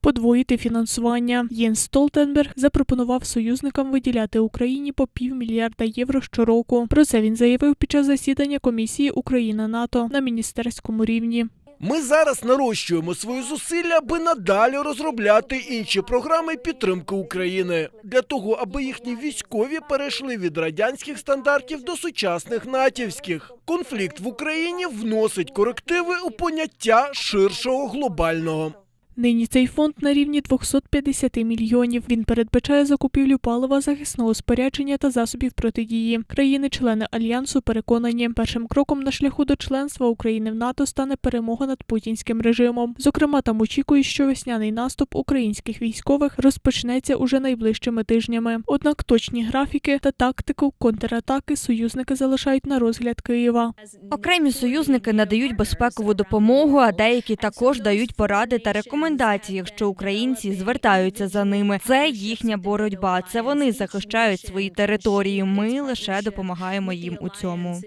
Подвоїти фінансування. Єнс Столтенберг запропонував союзникам виділяти Україні по півмільярда євро щороку. Про це він заявив під час засідання комісії Україна НАТО на міністерському рівні. Ми зараз нарощуємо свої зусилля, аби надалі розробляти інші програми підтримки України для того, аби їхні військові перейшли від радянських стандартів до сучасних натівських. Конфлікт в Україні вносить корективи у поняття ширшого глобального. Нині цей фонд на рівні 250 мільйонів. Він передбачає закупівлю палива, захисного спорядження та засобів протидії. Країни-члени альянсу переконані, першим кроком на шляху до членства України в НАТО стане перемога над путінським режимом. Зокрема, там очікують, що весняний наступ українських військових розпочнеться уже найближчими тижнями. Однак точні графіки та тактику контратаки союзники залишають на розгляд Києва. Окремі союзники надають безпекову допомогу, а деякі також дають поради та рекомендації, якщо українці звертаються за ними. Це їхня боротьба. Це вони захищають свої території. Ми лише допомагаємо їм у цьому.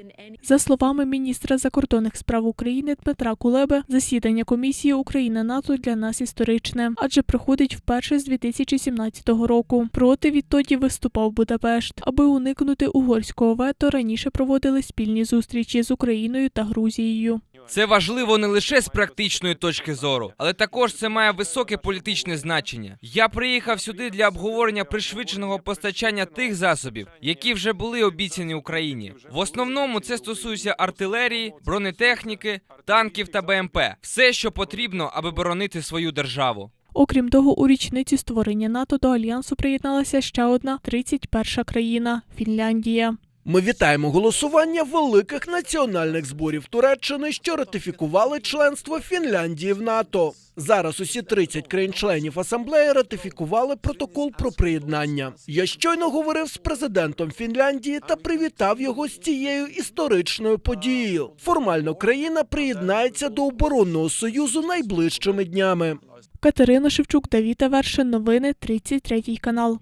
За словами міністра закордонних справ України Дмитра Кулеби, засідання комісії Україна НАТО для нас історичне, адже проходить вперше з 2017 року. Проти відтоді виступав Будапешт. Аби уникнути угорського вето, раніше проводили спільні зустрічі з Україною та Грузією. Це важливо не лише з практичної точки зору, але також це має високе політичне значення. Я приїхав сюди для обговорення пришвидшеного постачання тих засобів, які вже були обіцяні Україні. В основному це стосується артилерії, бронетехніки, танків та БМП. Все, що потрібно, аби боронити свою державу. Окрім того, у річницю створення НАТО до альянсу приєдналася ще одна 31 країна Фінляндія. Ми вітаємо голосування великих національних зборів Туреччини, що ратифікували членство Фінляндії в НАТО. Зараз усі 30 країн-членів асамблеї ратифікували протокол про приєднання. Я щойно говорив з президентом Фінляндії та привітав його з цією історичною подією. Формально країна приєднається до оборонного союзу найближчими днями. Катерина Шевчук, Давіта Вершин. Новини 33 канал.